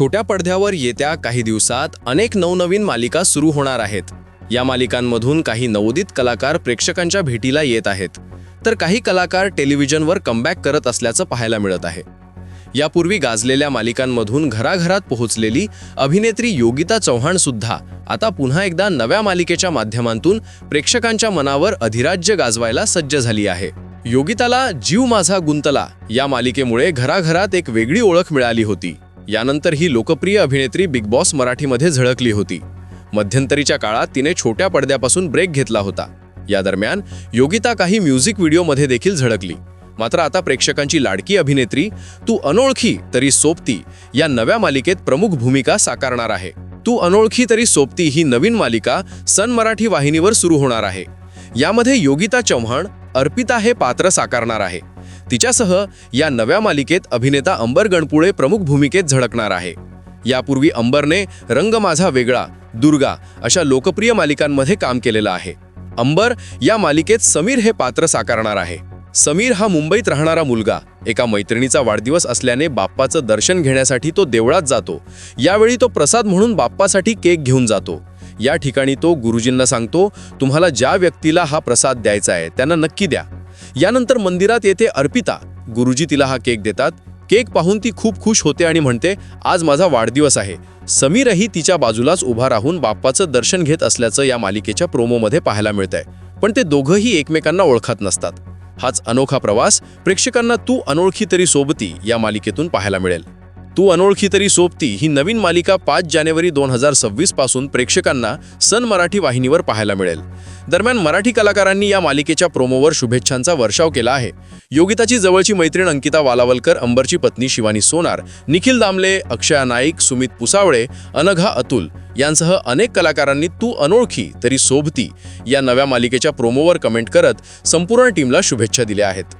छोट्या पडद्यावर येत्या काही दिवसात अनेक नवनवीन मालिका सुरू होणार आहेत. या मालिकांमधून काही नवोदित कलाकार प्रेक्षकांच्या भेटीला येत आहेत. तर काही कलाकार टेलिव्हिजनवर कमबॅक करत असल्याचं पाहायला मिळत आहे. यापूर्वी गाजलेल्या मालिकांमधून घराघरात पोहोचलेली अभिनेत्री योगिता चव्हाण सुद्धा आता पुन्हा एकदा नव्या मालिकेच्या माध्यमातून प्रेक्षकांच्या मनावर अधिराज्य गाजवायला सज्ज झाली आहे. योगिताला जीव माझा गुंतला या मालिकेमुळे घराघरात एक वेगळी ओळख मिळाली होती. यानंतर ही लोकप्रिय अभिनेत्री बिग बॉस मराठीमध्ये झळकली होती. मध्यंतरीच्या काळात तिने छोट्या पडद्यापासून ब्रेक घेतला होता. या दरम्यान योगिता काही म्युझिक व्हिडिओमध्ये देखील झळकली. मात्र आता प्रेक्षकांची लाडकी अभिनेत्री तू अनोळखी तरी सोबती या नव्या मालिकेत प्रमुख भूमिका साकारणार आहे. तू अनोळखी तरी सोबती ही नवीन मालिका सन मराठी वाहिनीवर सुरू होणार आहे. यामध्ये योगिता चव्हाण अर्पिता हे पात्र साकारणार आहे. तिच्यासह या नव्या मालिकेत अभिनेता अंबर गणपुळे प्रमुख भूमिकेत झळकणार आहे. यापूर्वी अंबरने रंग माझा वेगळा दुर्गा अशा लोकप्रिय मालिकांमध्ये काम केलेलं आहे. अंबर या मालिकेत समीर हे पात्र साकारणार आहे. समीर हा मुंबईत राहणारा मुलगा एका मैत्रिणीचा वाढदिवस असल्याने बाप्पाचं दर्शन घेण्यासाठी तो देवळात जातो. यावेळी तो प्रसाद म्हणून बाप्पासाठी केक घेऊन जातो. या ठिकाणी तो गुरुजींना सांगतो तुम्हाला ज्या व्यक्तीला हा प्रसाद द्यायचा आहे त्यांना नक्की द्या. यानंतर मंदिरात येते अर्पिता. गुरुजी तिला हा केक देतात. केक पाहून ती खूप खुश होते आणि म्हणते आज माझा वाढदिवस आहे. समीरही तिच्या बाजूलाच उभा राहून बाप्पाचं दर्शन घेत असल्याचं या मालिकेच्या प्रोमोमध्ये पाहायला मिळतंय. पण ते दोघंही एकमेकांना ओळखत नसतात. हाच अनोखा प्रवास. प्रेक्षकांना तू अनोळखी तरी सोबती या मालिकेतून पाहायला मिळेल. तू अनोळखी तरी सोबती ही नवीन मालिका पाच जानेवारी दोन हजार सव्वीसपासून प्रेक्षकांना सन मराठी वाहिनीवर पाहायला मिळेल. दरम्यान मराठी कलाकारांनी या मालिकेच्या प्रोमोवर शुभेच्छांचा वर्षाव केला आहे. योगिताची जवळची मैत्रीण अंकिता वालावलकर अंबरची पत्नी शिवानी सोनार निखिल दामले अक्षया नाईक सुमित पुसावळे अनघा अतुल यांसह अनेक कलाकारांनी तू अनोळखी तरी सोबती या नव्या मालिकेच्या प्रोमोवर कमेंट करत संपूर्ण टीमला शुभेच्छा दिल्या आहेत.